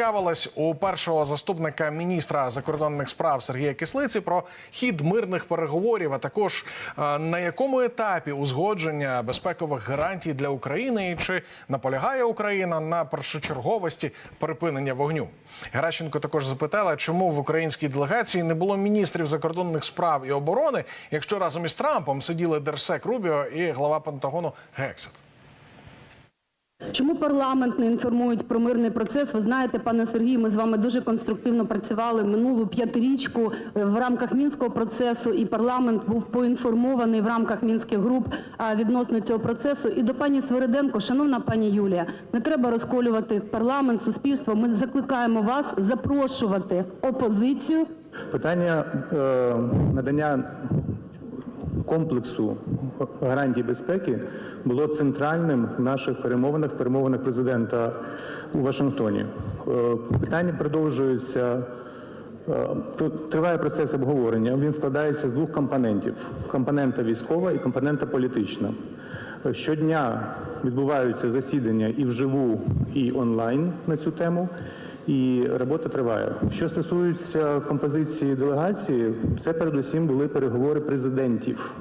поцікавилась у першого заступника міністра закордонних справ Сергія Кислиці про хід мирних переговорів, а також е, на якому етапі узгодження безпекових гарантій для України і чи наполягає Україна на першочерговості припинення вогню. Геращенко також запитала, чому в українській делегації не було міністрів закордонних справ і оборони, якщо разом із Трампом сиділи Дерсек Рубіо і глава Пентагону Гексет. Чому парламент не інформують про мирний процес? Ви знаєте, пане Сергію, ми з вами дуже конструктивно працювали минулу п'ятирічку е, в рамках мінського процесу, і парламент був поінформований в рамках мінських груп відносно цього процесу. І до пані Свириденко, шановна пані Юлія, не треба розколювати парламент, суспільство. Ми закликаємо вас запрошувати опозицію Питання е, надання комплексу гарантій безпеки було центральним в наших перемовинах, перемовинах президента у Вашингтоні. Е, питання продовжується. е, триває процес обговорення. Він складається з двох компонентів: компонента військова і компонента політична. Е, Щодня відбуваються засідання і вживу, і онлайн на цю тему. І робота триває. Що стосується композиції делегації, це передусім були переговори президентів.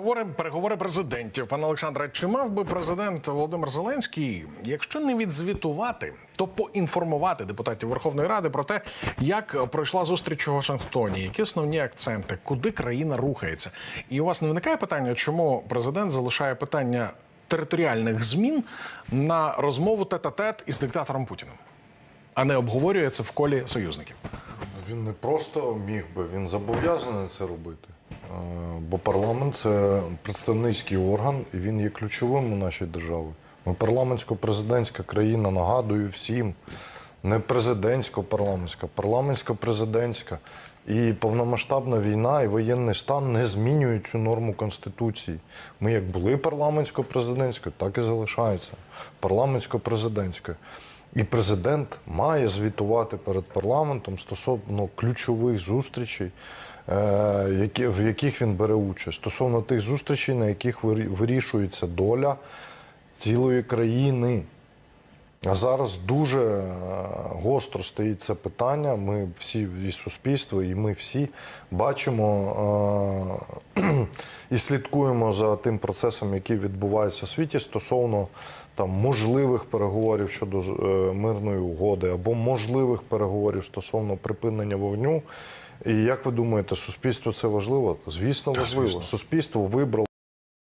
Говоримо переговори президентів. Пане Олександре, чи мав би президент Володимир Зеленський, якщо не відзвітувати, то поінформувати депутатів Верховної Ради про те, як пройшла зустріч у Вашингтоні, які основні акценти, куди країна рухається? І у вас не виникає питання, чому президент залишає питання територіальних змін на розмову тет-а-тет із диктатором Путіним, а не обговорює це в колі союзників? Він не просто міг би, він зобов'язаний це робити. Бо парламент це представницький орган, і він є ключовим у нашій державі. Ми парламентсько-президентська країна, нагадую всім. Не президентсько-парламентська, парламентсько-президентська. І повномасштабна війна і воєнний стан не змінюють цю норму Конституції. Ми як були парламентсько-президентською, так і залишаються парламентсько-президентською. І президент має звітувати перед парламентом стосовно ключових зустрічей, е, в яких він бере участь, стосовно тих зустрічей, на яких вирішується доля цілої країни. А зараз дуже е, гостро стоїть це питання. Ми всі і суспільство, і ми всі бачимо е, і слідкуємо за тим процесом, який відбувається в світі стосовно там можливих переговорів щодо е, мирної угоди або можливих переговорів стосовно припинення вогню. І як ви думаєте, суспільство це важливо? Звісно, важливо. Суспільство вибрало.